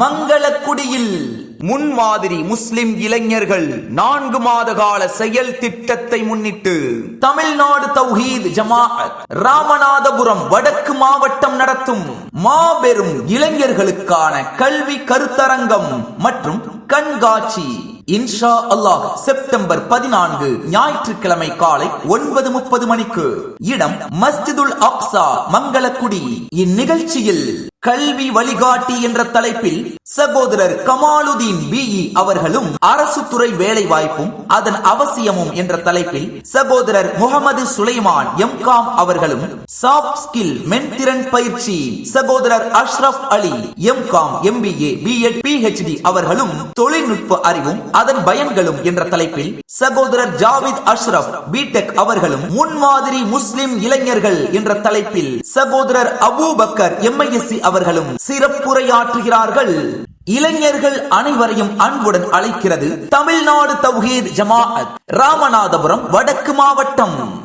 மங்களக்குடியில் முன்மாதிரி முஸ்லிம் இளைஞர்கள் நான்கு மாத கால செயல் திட்டத்தை முன்னிட்டு தமிழ்நாடு தௌஹீத் ஜமாஅத் ராமநாதபுரம் வடக்கு மாவட்டம் நடத்தும் மாபெரும் இளைஞர்களுக்கான கல்வி கருத்தரங்கம் மற்றும் கண்காட்சி. இன்ஷா அல்லாஹ் செப்டம்பர் பதினான்கு ஞாயிற்றுக்கிழமை காலை ஒன்பது முப்பது மணிக்கு. இடம் மஸ்ஜிதுல் அக்ஸா மங்களக்குடி. இந்நிகழ்ச்சியில் கல்வி வழிகாட்டி என்ற தலைப்பில் சகோதரர் கமாலுதீன் பிஇ அவர்களும் அரசு துறை வேலை வாய்ப்பும் அதன் அவசியமும் என்ற தலைப்பில் சகோதரர் முகமது சுலைமான் எம்காம் அவர்களும் சாஃப்ட் ஸ்கில் மென்திறன் பயிற்சி சகோதரர் Ashraf Ali M Com MBA B Ed PhD அவர்களும் தொழில்நுட்ப அறிவும் அதன் பயன்களும் என்ற தலைப்பில் சகோதரர் ஜாவித் அஷ்ரப் பிடெக் அவர்களும் முன்மாதிரி முஸ்லிம் இளைஞர்கள் என்ற தலைப்பில் சகோதரர் அபூபக்கர் எம்ஐஎஸ்சி அவர்களும் சிறப்புரையாற்றுகிறார்கள். இளைஞர்கள் அனைவரையும் அன்புடன் அழைக்கிறது தமிழ்நாடு தௌஹீத் ஜமாஅத் ராமநாதபுரம் வடக்கு மாவட்டம்.